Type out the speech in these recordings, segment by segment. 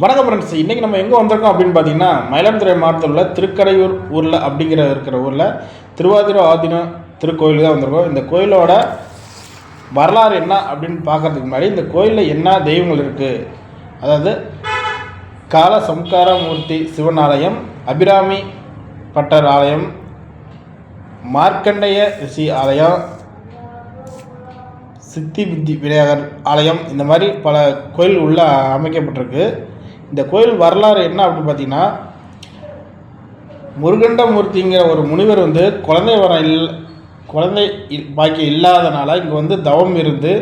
வணக்கம் ஃப்ரெண்ட்ஸ் இன்றைக்கி நம்ம எங்கே வந்திருக்கோம் அப்படின்னு பார்த்தீங்கன்னா மயிலாடுதுறை மாவட்டத்தில் உள்ள திருக்கரையூர் ஊரில் அப்படிங்கிற இருக்கிற ஊரில் திருவாதிரை ஆதீனம் திருக்கோயில் தான் வந்திருக்கோம். இந்த கோயிலோட வரலாறு என்ன அப்படின்னு பார்க்கறதுக்கு முன்னாடி இந்த கோயிலில் என்ன தெய்வங்கள் இருக்குது அதாவது கால சம்காரமூர்த்தி சிவன் ஆலயம் அபிராமி பட்டர் ஆலயம் மார்க்கண்டேய ரிஷி ஆலயம் சித்தி புத்தி விநாயகர் ஆலயம் இந்த மாதிரி பல கோயில் உள்ள அமைக்கப்பட்டிருக்கு. இந்த கோயில் வரலாறு என்ன அப்படின்னு பார்த்தீங்கன்னா முருகண்டமூர்த்திங்கிற ஒரு முனிவர் வந்து குழந்தை வரம் இல் குழந்தை இல்- பாக்கியம் இல்லாதனால இங்கே வந்து தவம் இருந்து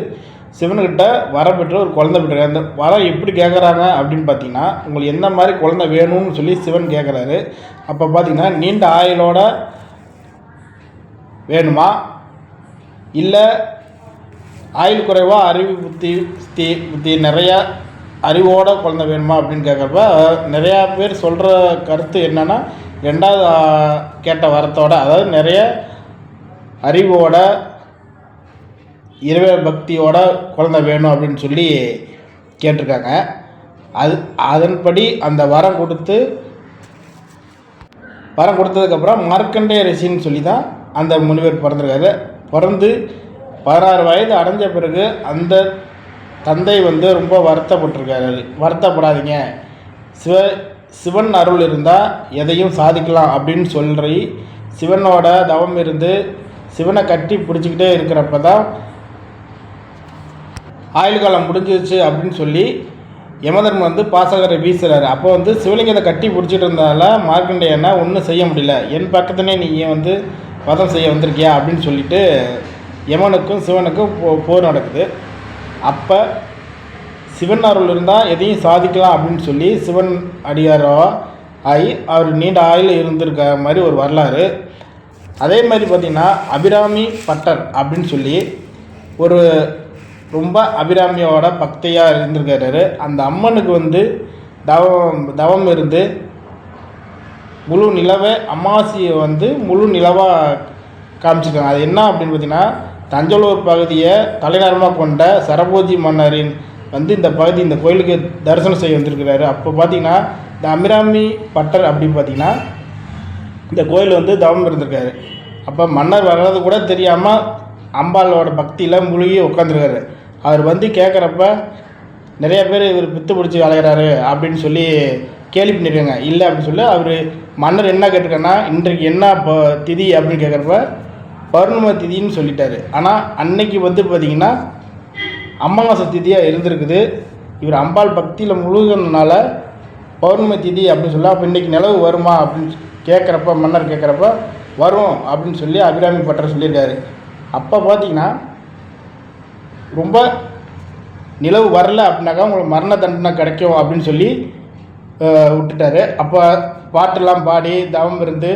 சிவனுக்கிட்ட வரம் பெற்று ஒரு குழந்தை பெற்றாரு. அந்த வரம் எப்படி கேட்குறாங்க அப்படின்னு பார்த்தீங்கன்னா உங்களுக்கு எந்த மாதிரி குழந்தை வேணும்னு சொல்லி சிவன் கேட்குறாரு அப்போ பார்த்தீங்கன்னா நீண்ட ஆயுளோட வேணுமா? இல்லை ஆயுள் குறைவாக அறிவு புத்தி புத்தி புத்தி நிறையா அறிவோட குழந்தை வேணுமா அப்படின்னு கேட்குறப்ப நிறையா பேர் சொல்கிற கருத்து என்னென்னா ரெண்டாவது கேட்ட வரத்தோட அதாவது நிறைய அறிவோட இறைவ பக்தியோட குழந்தை வேணும் அப்படின்னு சொல்லி கேட்டிருக்காங்க. அது அதன்படி அந்த வரம் கொடுத்து வரம் கொடுத்ததுக்கப்புறம் மார்க்கண்டேய ரிஷின்னு சொல்லி தான் அந்த முனிவர் பிறந்திருக்காரு. பிறந்து பதினாறு வயது அடைஞ்ச பிறகு அந்த தந்தை வந்து ரொம்ப வருத்தப்பட்டிருக்காரு. வருத்தப்படாதீங்க. சிவ சிவன் அருள் இருந்தால் எதையும் சாதிக்கலாம் அப்படின்னு சொல்லி சிவனோட தவம் இருந்து சிவனை கட்டி பிடிச்சிக்கிட்டே இருக்கிறப்ப தான் ஆயுள் காலம் முடிஞ்சிருச்சு அப்படின்னு சொல்லி யமதர்மன் வந்து பாசகரை வீசுகிறாரு அப்போ வந்து சிவலிங்கத்தை கட்டி பிடிச்சிட்டு இருந்ததால மார்க்கண்டேயனா ஒன்றும் செய்ய முடியல. என் பக்கத்துலேயே நீங்கள் வந்து வதம் செய்ய வந்திருக்கியா அப்படின்னு சொல்லிட்டு யமனுக்கும் சிவனுக்கும் போ போர் நடக்குது. அப்போ சிவன் அருள் இருந்தால் எதையும் சாதிக்கலாம் அப்படின்னு சொல்லி சிவன் அடியாரோ ஆகி அவர் நீண்ட ஆயில் இருந்திருக்க மாதிரி ஒரு வரலாறு. அதே மாதிரி பார்த்திங்கன்னா அபிராமி பட்டர் அப்படின்னு சொல்லி ஒரு ரொம்ப அபிராமியோட பக்தியாக இருந்திருக்காரு அந்த அம்மனுக்கு வந்து தவம் தவம் இருந்து முழு நிலவை அமாவாசையை வந்து முழு நிலவாக காமிச்சிருக்காங்க. அது என்ன அப்படின்னு பார்த்தீங்கன்னா தஞ்சாவூர் பகுதியை தலைநகரமாக கொண்ட சரபோஜி மன்னரின் வந்து இந்த பகுதி இந்த கோயிலுக்கு தரிசனம் செய்ய வந்திருக்கிறாரு. அப்போ பார்த்தீங்கன்னா இந்த அமிராமி பட்டர் அப்படின்னு பார்த்தீங்கன்னா இந்த கோயில் வந்து தவம் இருந்திருக்காரு. அப்போ மன்னர் வர்றது கூட தெரியாமல் அம்பாளோட பக்தியில் மூழ்கி உட்காந்துருக்காரு அவர் வந்து கேட்குறப்ப நிறைய பேர் இவர் பித்து பிடிச்சி அலைகிறாரு அப்படின்னு சொல்லி கேள்வி பண்ணியிருக்காங்க. இல்லை அப்படின்னு சொல்லி அவர் மன்னர் என்ன கேட்டிருக்காருன்னா இன்றைக்கு என்ன இப்போ திதி அப்படின்னு கேட்குறப்ப பௌர்ணமி திதின்னு சொல்லிட்டாரு. ஆனால் அன்னைக்கு வந்து பார்த்திங்கன்னா அமாவாசை திதியாக இருந்திருக்குது. இவர் அம்பாள் பக்தியில் முழுகினால பௌர்ணமி திதி அப்படின்னு சொல்லி அப்போ இன்றைக்கி நிலவு வருமா அப்படின்னு கேட்குறப்ப மன்னர் கேட்குறப்ப வரும் அப்படின்னு சொல்லி அபிராமி பட்டர் சொல்லியிருக்காரு. அப்போ பார்த்தீங்கன்னா ரொம்ப நிலவு வரல அப்படின்னாக்கா உங்களுக்கு மரண தண்டனை கிடைக்கும் அப்படின்னு சொல்லி விட்டுட்டாரு. அப்போ பாட்டெல்லாம் பாடி தவம் இருந்து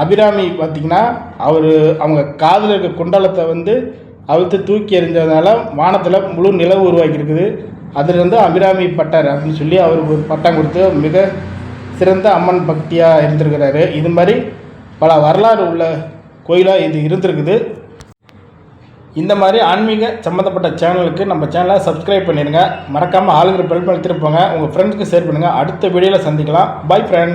அபிராமி பார்த்திங்கன்னா அவர் அவங்க காதில் இருக்க குண்டலத்தை வந்து அழுத்து தூக்கி எறிஞ்சதுனால வானத்தில் முழு நிலவு உருவாக்கியிருக்குது. அதுலேருந்து அபிராமி பட்டார் அப்படின்னு சொல்லி அவருக்கு ஒரு பட்டம் கொடுத்து மிக சிறந்த அம்மன் பக்தியாக இருந்திருக்கிறாரு. இது மாதிரி பல வரலாறு உள்ள கோயிலாக இது இருந்திருக்குது. இந்த மாதிரி ஆன்மீக சம்மந்தப்பட்ட சேனலுக்கு நம்ம சேனலை சப்ஸ்கிரைப் பண்ணிடுங்க மறக்காமல் ஆளுங்கிற பெல் பண்ணி திருப்போங்க உங்கள் ஃப்ரெண்ட்ஸ்க்கு ஷேர் பண்ணுங்கள் அடுத்த வீடியோவில் சந்திக்கலாம். By friend